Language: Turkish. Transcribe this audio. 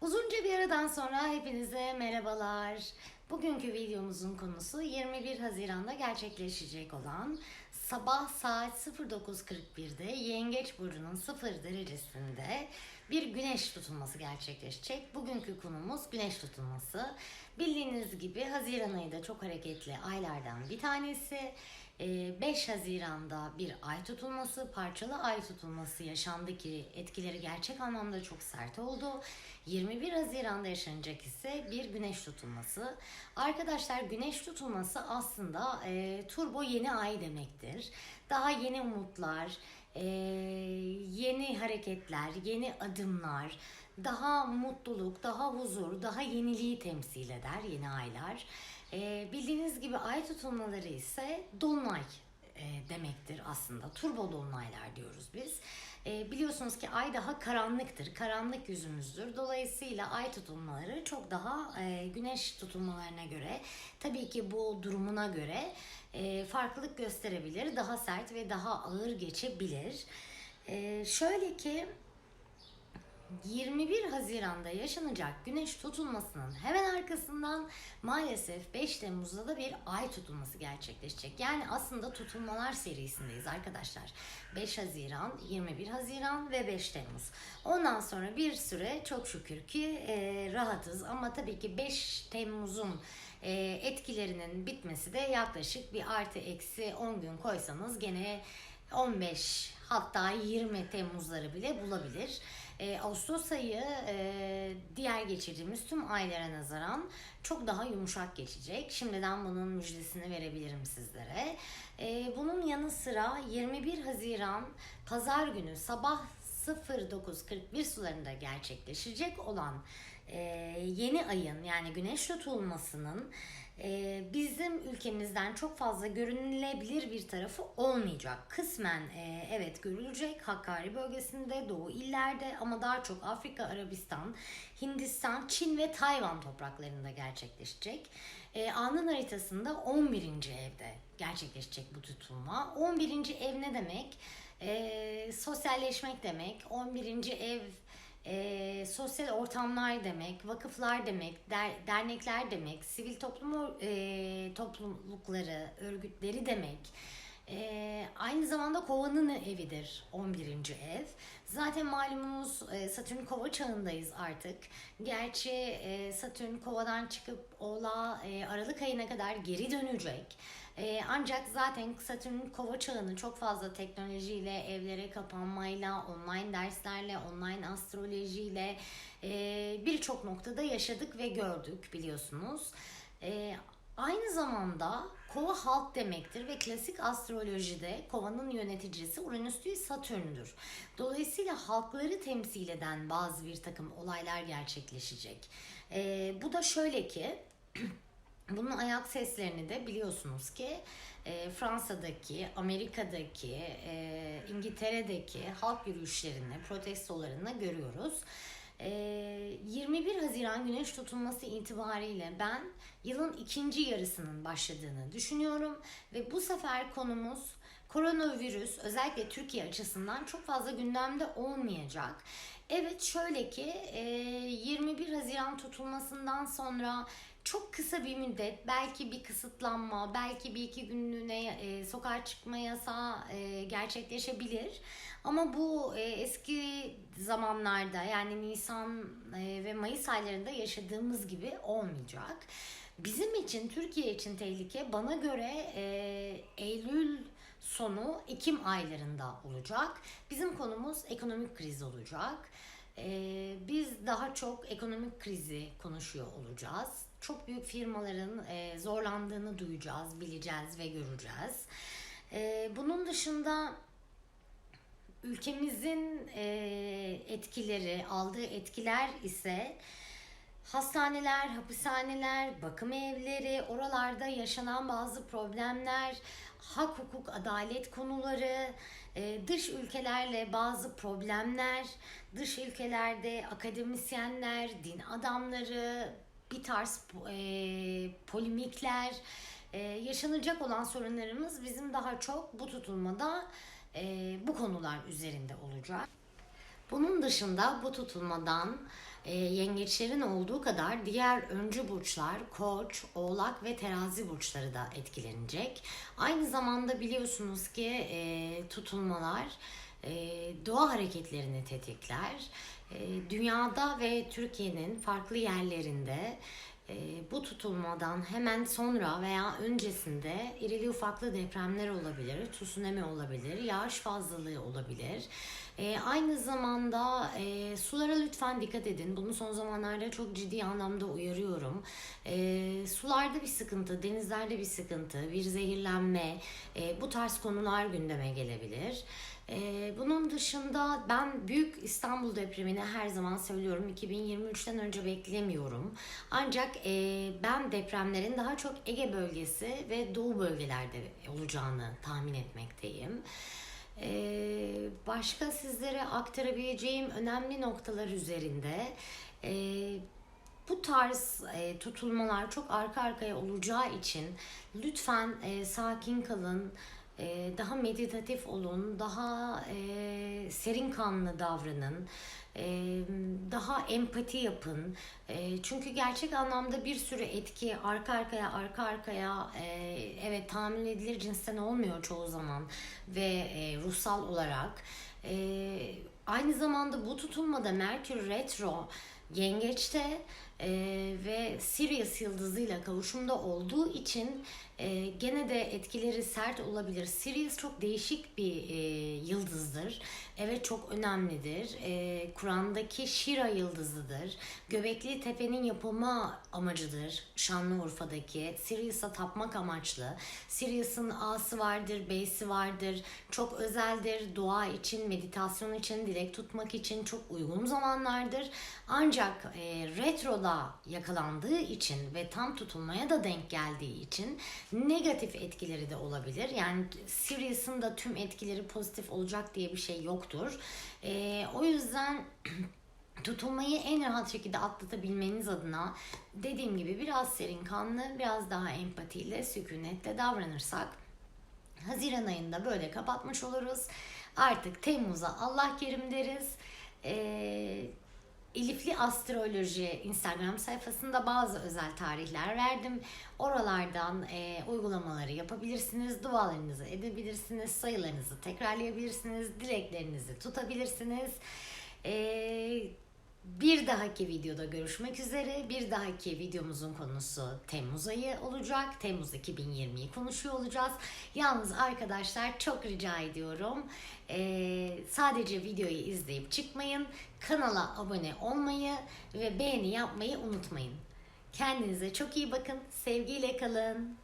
Uzunca bir aradan sonra hepinize merhabalar. Bugünkü videomuzun konusu 21 Haziran'da gerçekleşecek olan sabah saat 09.41'de Yengeç Burcu'nun 0 derecesinde bir güneş tutulması gerçekleşecek. Bugünkü konumuz güneş tutulması. Bildiğiniz gibi Haziran ayı da çok hareketli aylardan bir tanesi. Ee, 5 Haziran'da bir ay tutulması, parçalı ay tutulması yaşandı ki etkileri gerçek anlamda çok sert oldu. 21 Haziran'da yaşanacak ise bir güneş tutulması. Arkadaşlar güneş tutulması aslında e, turbo yeni ay demektir. Daha yeni umutlar, e, yeni hareketler, yeni adımlar, daha mutluluk, daha huzur, daha yeniliği temsil eder yeni aylar. E, bildiğiniz gibi ay tutulmaları ise dolunay e, demektir aslında. Turbo dolunaylar diyoruz biz. E, biliyorsunuz ki ay daha karanlıktır. Karanlık yüzümüzdür. Dolayısıyla ay tutulmaları çok daha e, güneş tutulmalarına göre tabii ki bu durumuna göre e, farklılık gösterebilir. Daha sert ve daha ağır geçebilir. E, şöyle ki 21 Haziran'da yaşanacak güneş tutulmasının hemen arkasından maalesef 5 Temmuz'da da bir ay tutulması gerçekleşecek. Yani aslında tutulmalar serisindeyiz arkadaşlar. 5 Haziran, 21 Haziran ve 5 Temmuz. Ondan sonra bir süre çok şükür ki e, rahatız ama tabii ki 5 Temmuz'un e, etkilerinin bitmesi de yaklaşık bir artı eksi 10 gün koysanız gene 15 hatta 20 Temmuzları bile bulabilir. E, Ağustos ayı e, diğer geçirdiğimiz tüm aylara nazaran çok daha yumuşak geçecek. Şimdiden bunun müjdesini verebilirim sizlere. E, bunun yanı sıra 21 Haziran Pazar günü sabah 09.41 sularında gerçekleşecek olan e, yeni ayın yani güneş tutulmasının e, bizim ülkemizden çok fazla görünülebilir bir tarafı olmayacak. Kısmen e, evet görülecek Hakkari bölgesinde, Doğu illerde ama daha çok Afrika, Arabistan, Hindistan, Çin ve Tayvan topraklarında gerçekleşecek. E, anın haritasında 11. evde gerçekleşecek bu tutulma. 11. ev ne demek? E, sosyalleşmek demek. 11. ev e, sosyal ortamlar demek, vakıflar demek, der, dernekler demek, sivil toplum e, toplulukları, örgütleri demek. E, aynı zamanda kovanın evidir 11. ev. Zaten malumunuz e, Satürn kova çağındayız artık. Gerçi e, Satürn kovadan çıkıp Oğlağa e, Aralık ayına kadar geri dönecek. E, ancak zaten Satürn kova çağını çok fazla teknolojiyle, evlere kapanmayla, online derslerle, online astrolojiyle e, birçok noktada yaşadık ve gördük biliyorsunuz. E, aynı zamanda kova halk demektir ve klasik astrolojide kovanın yöneticisi Uranüs değil Satürn'dür. Dolayısıyla halkları temsil eden bazı bir takım olaylar gerçekleşecek. E, bu da şöyle ki Bunun ayak seslerini de biliyorsunuz ki e, Fransa'daki, Amerika'daki, e, İngiltere'deki halk yürüyüşlerinde, protestolarında görüyoruz. E, 21 Haziran güneş tutulması itibariyle ben yılın ikinci yarısının başladığını düşünüyorum ve bu sefer konumuz koronavirüs özellikle Türkiye açısından çok fazla gündemde olmayacak. Evet şöyle ki 21 Haziran tutulmasından sonra çok kısa bir müddet belki bir kısıtlanma, belki bir iki günlüğüne e, sokağa çıkma yasağı e, gerçekleşebilir. Ama bu e, eski zamanlarda yani Nisan e, ve Mayıs aylarında yaşadığımız gibi olmayacak. Bizim için, Türkiye için tehlike bana göre e, Eylül sonu Ekim aylarında olacak. Bizim konumuz ekonomik kriz olacak. Ee, biz daha çok ekonomik krizi konuşuyor olacağız. Çok büyük firmaların e, zorlandığını duyacağız, bileceğiz ve göreceğiz. E, bunun dışında ülkemizin e, etkileri, aldığı etkiler ise hastaneler, hapishaneler, bakım evleri, oralarda yaşanan bazı problemler, hak, hukuk, adalet konuları, e, dış ülkelerle bazı problemler, dış ülkelerde akademisyenler, din adamları, bir tarz e, polimikler Ee, yaşanacak olan sorunlarımız bizim daha çok bu tutulmada e, bu konular üzerinde olacak. Bunun dışında bu tutulmadan e, yengeçlerin olduğu kadar diğer öncü burçlar koç, oğlak ve terazi burçları da etkilenecek. Aynı zamanda biliyorsunuz ki e, tutulmalar e, doğa hareketlerini tetikler. E, dünyada ve Türkiye'nin farklı yerlerinde e, bu tutulmadan hemen sonra veya öncesinde irili ufaklı depremler olabilir, tsunami olabilir, yağış fazlalığı olabilir. E, aynı zamanda e, sulara lütfen dikkat edin. Bunu son zamanlarda çok ciddi anlamda uyarıyorum. E, sularda bir sıkıntı, denizlerde bir sıkıntı, bir zehirlenme, e, bu tarz konular gündeme gelebilir. Ee, bunun dışında ben büyük İstanbul depremini her zaman söylüyorum 2023'ten önce beklemiyorum. Ancak e, ben depremlerin daha çok Ege bölgesi ve Doğu bölgelerde olacağını tahmin etmekteyim. Ee, başka sizlere aktarabileceğim önemli noktalar üzerinde e, bu tarz e, tutulmalar çok arka arkaya olacağı için lütfen e, sakin kalın, e, daha meditatif olun, daha e, serin kanlı davranın, e, daha empati yapın. E, çünkü gerçek anlamda bir sürü etki arka arkaya arka arkaya e, evet tahammül edilir cinsten olmuyor çoğu zaman ve e, ruhsal olarak. E, aynı zamanda bu tutulmada Merkür Retro Yengeç'te e, ve Sirius yıldızıyla kavuşumda olduğu için e, gene de etkileri sert olabilir. Sirius çok değişik bir e, yıldızdır. Evet çok önemlidir. E, Kur'an'daki Şira yıldızıdır. Göbekli Tepe'nin yapılma amacıdır. Şanlıurfa'daki. Sirius'a tapmak amaçlı. Sirius'un A'sı vardır, B'si vardır. Çok özeldir. Dua için, meditasyon için, dilek tutmak için çok uygun zamanlardır. Ancak e, retroda yakalandığı için ve tam tutulmaya da denk geldiği için negatif etkileri de olabilir. Yani Sirius'un da tüm etkileri pozitif olacak diye bir şey yoktur. Ee, o yüzden tutulmayı en rahat şekilde atlatabilmeniz adına dediğim gibi biraz serin kanlı, biraz daha empatiyle, sükunetle davranırsak Haziran ayında böyle kapatmış oluruz. Artık Temmuz'a Allah kerim deriz. Astroloji Instagram sayfasında bazı özel tarihler verdim. Oralardan e, uygulamaları yapabilirsiniz, dualarınızı edebilirsiniz, sayılarınızı tekrarlayabilirsiniz, dileklerinizi tutabilirsiniz. E, dahaki videoda görüşmek üzere. Bir dahaki videomuzun konusu Temmuz ayı olacak. Temmuz 2020'yi konuşuyor olacağız. Yalnız arkadaşlar çok rica ediyorum. Ee, sadece videoyu izleyip çıkmayın. Kanala abone olmayı ve beğeni yapmayı unutmayın. Kendinize çok iyi bakın. Sevgiyle kalın.